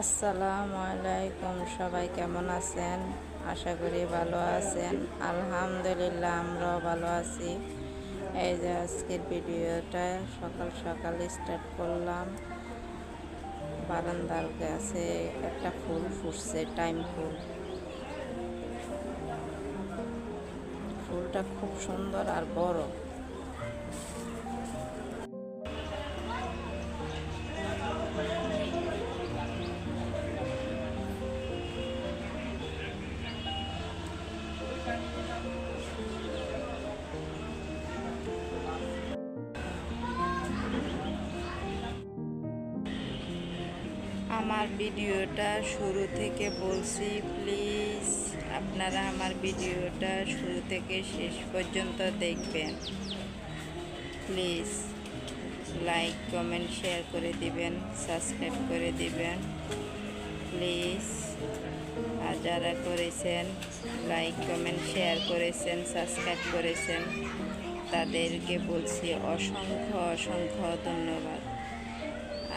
আসসালামু আলাইকুম, সবাই কেমন আছেন? আশা করি ভালো আছেন। আলহামদুলিল্লাহ, আমরাও ভালো আছি। এই যে আজকের ভিডিওটা, সকাল সকাল স্টার্ট করলাম। বারান্দার গাছে একটা ফুল ফুটছে, টাইম ফুল। ফুলটা খুব সুন্দর আর বড়। আমার ভিডিওটা শুরু থেকে বলছি প্লিজ আপনারা আমার ভিডিওটা শুরু থেকে শেষ পর্যন্ত দেখবেন। প্লিজ লাইক কমেন্ট শেয়ার করে দিবেন সাবস্ক্রাইব করে দিবেন। প্লিজ আর যারা করেছেন লাইক কমেন্ট শেয়ার করেছেন সাবস্ক্রাইব করেছেন, তাদেরকে বলছি অসংখ্য অসংখ্য ধন্যবাদ।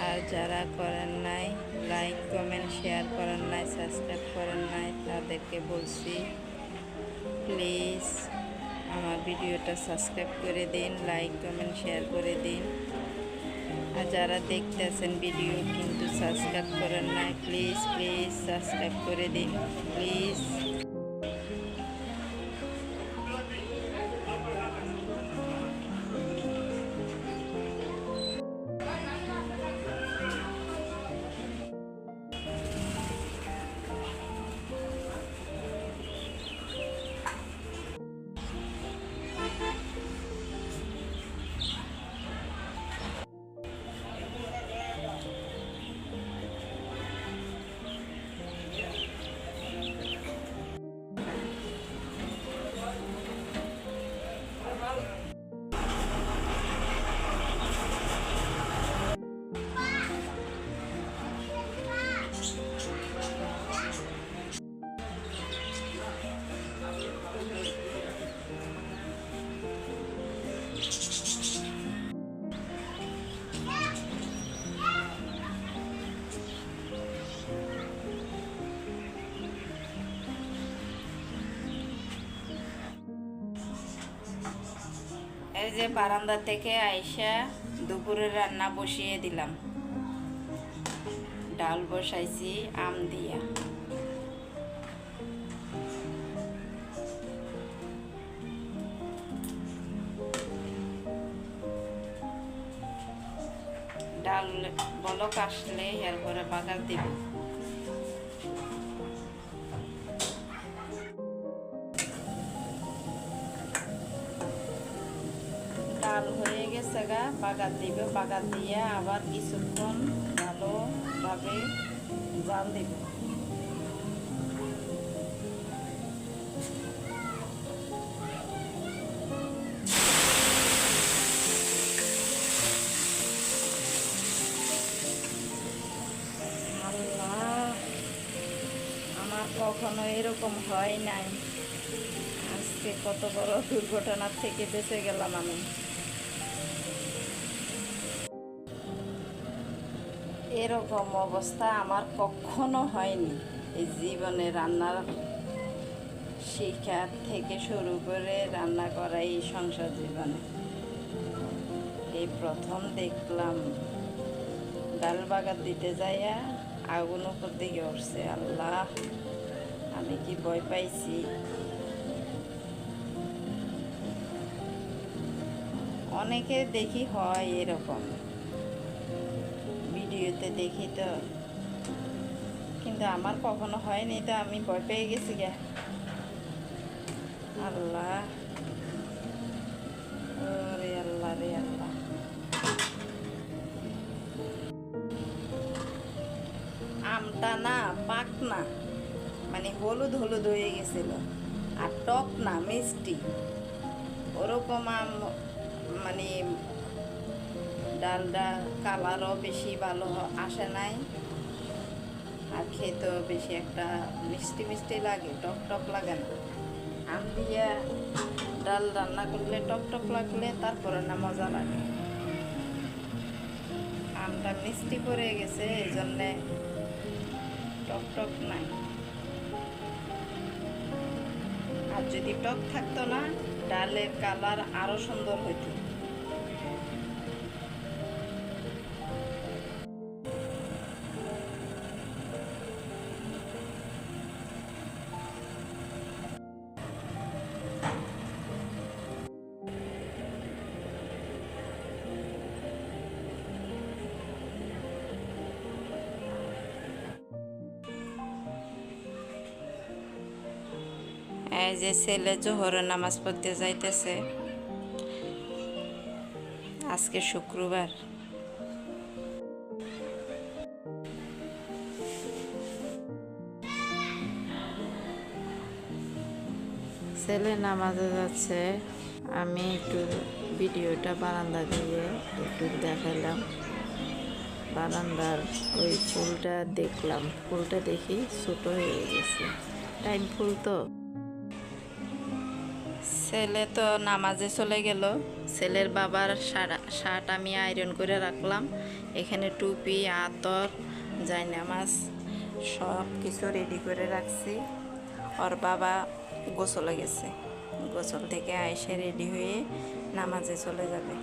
আর যারা করেন নাই লাইক কমেন্ট শেয়ার করেন নাই সাবস্ক্রাইব করেন নাই, তাদেরকে বলছি প্লিজ আমার ভিডিওটা সাবস্ক্রাইব করে দিন লাইক কমেন্ট শেয়ার করে দিন। আর যারা দেখতে আছেন ভিডিও কিন্তু সাবস্ক্রাইব করেন নাই প্লিজ প্লিজ সাবস্ক্রাইব করে দিন প্লিজ যে বারান্দা থেকে আইসা দুপুরে রান্না বসিয়ে দিলাম। ডাল বসাইছি, আম দিয়া। ডাল বলক আসলে এরপরে বাগার দিব। বাগার দিবে বাগার দিয়ে আবার কিছুক্ষণ ভালোভাবে জাল দিব। কখনো এরকম হয় নাই। আজকে কত বড় দুর্ঘটনার থেকে বেঁচে গেলাম আমি। এরকম অবস্থা আমার কখনো হয়নি। এই জীবনে রান্নার শিক্ষা থেকে শুরু করে রান্না করা এই সংসার জীবনে। এই প্রথম দেখলাম, ডাল বাগার দিতে যাইয়া আগুন উপর দিকে উঠছে। আল্লাহ, আমি কি ভয় পাইছি? অনেকে দেখি হয় এরকম। ভিডিওতে দেখি তো। কিন্তু আমার কখনো হয়নি তো, আমি ভয় পেয়ে গেছি গে। আল্লাহ। রে আল্লাহ রে আল্লাহ। আমটা না পাক না মানে হলুদ হলুদ হয়ে গেছিল, আর টক না, মিষ্টি। ওরকম আম মানে ডালটা কালারও বেশি ভালো আসে নাই। আর খেতেও বেশি একটা মিষ্টি মিষ্টি লাগে, টক টক লাগে না। আম দিয়ে ডাল রান্না করলে টক টক লাগলে তারপরে না মজা লাগে। আমটা মিষ্টি পড়ে গেছে এই জন্যে টক টক নাই। আর যদি টক থাকতো না, ডালের কালার আরও সুন্দর হইতো। এই যে ছেলে জোহরের নামাজ পড়তে যাইতেছে। আজকে শুক্রবার। ছেলে নামাজে যাচ্ছে। আমি একটু ভিডিওটা বারান্দা দিয়ে একটু দেখালাম বারান্দার ওই ফুলটা দেখলাম। ফুলটা দেখি ছোট হয়ে গেছে। টাইম ফুল তো? ছেলে তো নামাজে চলে গেল। ছেলের বাবার শার্ট আমি আয়রন করে রাখলাম। এখানে টুপি, আতর যাই নামাজ সব কিছু রেডি করে রাখছি। ওর বাবা গোসলে গেছে। গোসল থেকে আইসে রেডি হয়ে নামাজে চলে যাবে।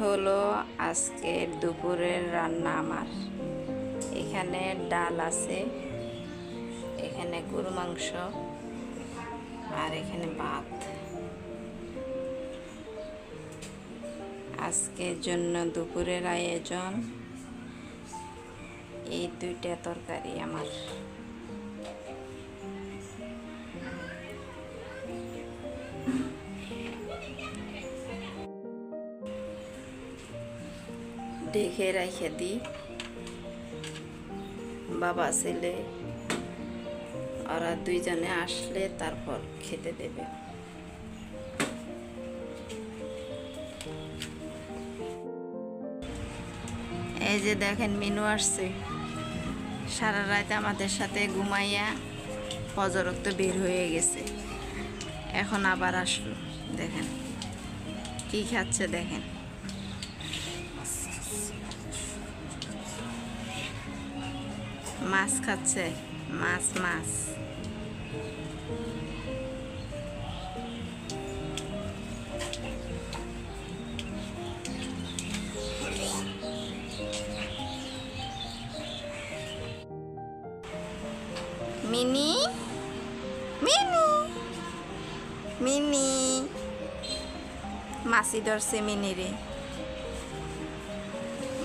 হলো আজকের দুপুরের রান্না আমার। এখানে ডাল আছে, এখানে গরু মাংস, আর এখানে ভাত। আজকের জন্য দুপুরের আয়োজন এই দুইটা তরকারি আমার। ঢেকে রেখে দিই বাবা ছেলে, ওরা দুইজনে আসলে তারপর খেতে দেবে। এই যে দেখেন, মিনু আসছে। সারা রাত আমাদের সাথে ঘুমাইয়া অজরক্ত বের হয়ে গেছে। এখন আবার আসলো, দেখেন। কি খাচ্ছে, দেখেন। মাছ খাচ্ছে মাছ মাছ। মিনি? মিনি? মিনি? মাসি ধরছে মিনি রে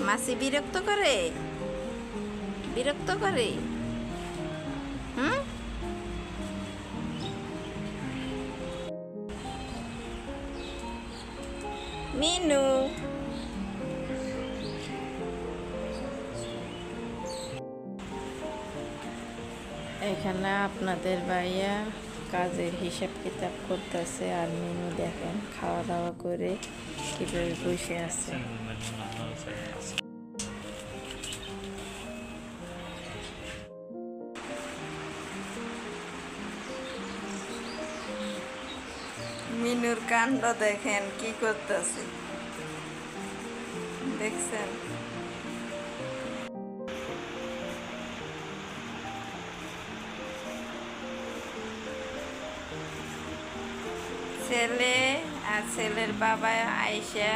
মাসি বিরক্ত করে? বিরক্ত করে হুম মিনু এখানে আপনাদের ভাইয়া কাজের হিসাব কিতাব করতেছে আর মিনু দেখেন খাওয়া দাওয়া করে কীভাবে বসে আছে কাণ্ড দেখেন, কি করতেছে? দেখছেন? ছেলে আর ছেলের বাবা আইসা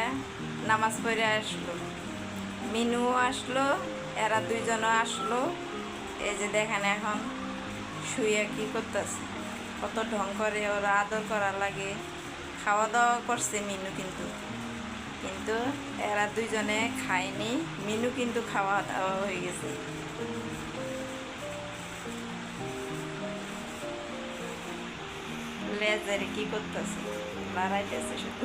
নামাজ পড়ে আসলো। মিনুও আসলো, এরা দুইজনও আসলো। এই যে দেখেন এখন শুয়ে কি করতেছে? কত ঢং করে, ওরা আদর করা লাগে। খাওয়া দাওয়া করছে মিনু কিন্তু। কিন্তু এরা দুইজনে খায়নি, মিনু কিন্তু খাওয়া দাওয়া হয়ে গেছে। লেজারে কি করতেছে? বাড়াইতেছে শুধু।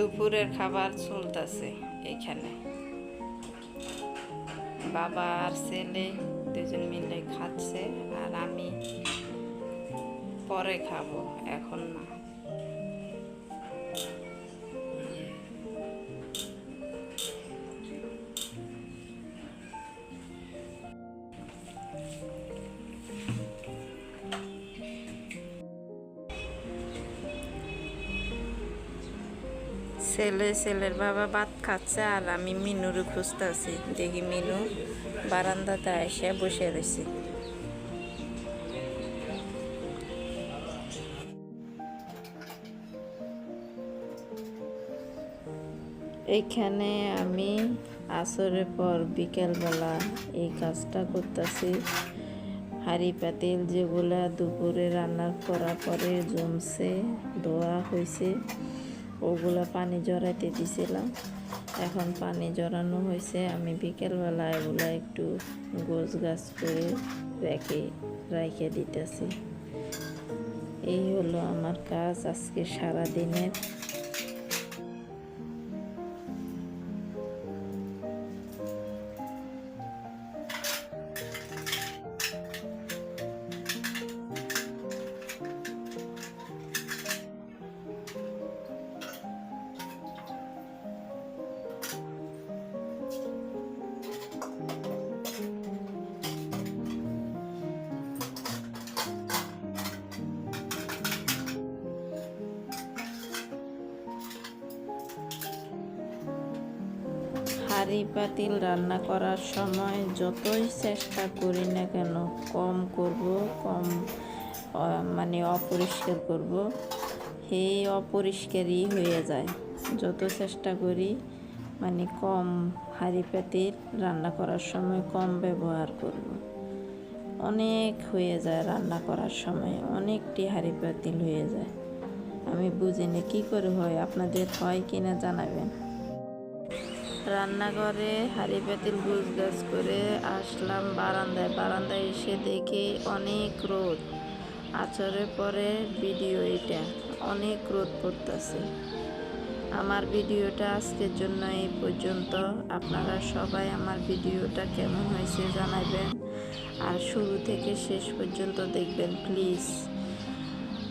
দুপুরের খাবার চলতেছে এখানে। বাবা আর ছেলে দুজন মিলে খাচ্ছে আর আমি পরে খাব, এখন না। ছেলে, ছেলের বাবা ভাত খাচ্ছে আর আমি মিনুরে খুঁজতেছি। দেখি মিনু বারান্দাতে এসে বসে রয়েছে। এইখানে আমি আসরের পর বিকেলবেলা এই কাজটা করতেছি। হাঁড়ি পাতিল যেগুলা দুপুরে রান্নার করার পরে জমছে, ধোয়া হয়েছে ওগুলা পানি জড়াইতে দিছিলাম। এখন পানি জড়ানো হয়েছে আমি বিকেলবেলা এগুলা একটু গোছ গাছ করে রেখে রেখে দিতেছি। এই হলো আমার কাজ আজকে সারা হাঁড়ি পাতিল রান্না করার সময় যতই চেষ্টা করি না কেন, কম করব, কম মানে অপরিষ্কার করব, সেই অপরিষ্কারই হয়ে যায়। যত চেষ্টা করি মানে কম হাঁড়ি পাতিল রান্না করার সময় কম ব্যবহার করব। অনেক হয়ে যায় রান্না করার সময়, অনেকটি হাঁড়ি পাতিল হয়ে যায়। আমি বুঝি না কী করে হয়, আপনাদের হয় কিনা জানাবেন। রান্নাঘরে হাঁড়ি পাতিল গুছ গাছ করে আসলাম বারান্দায়। বারান্দায় এসে দেখি অনেক রোদ। আচরের পরে ভিডিও এটা অনেক রোদ পড়তেছে। আমার ভিডিওটা আজকের জন্য এই পর্যন্ত। আপনারা সবাই আমার ভিডিওটা কেমন হয়েছে জানাবেন। আর শুরু থেকে শেষ পর্যন্ত দেখবেন, প্লিজ।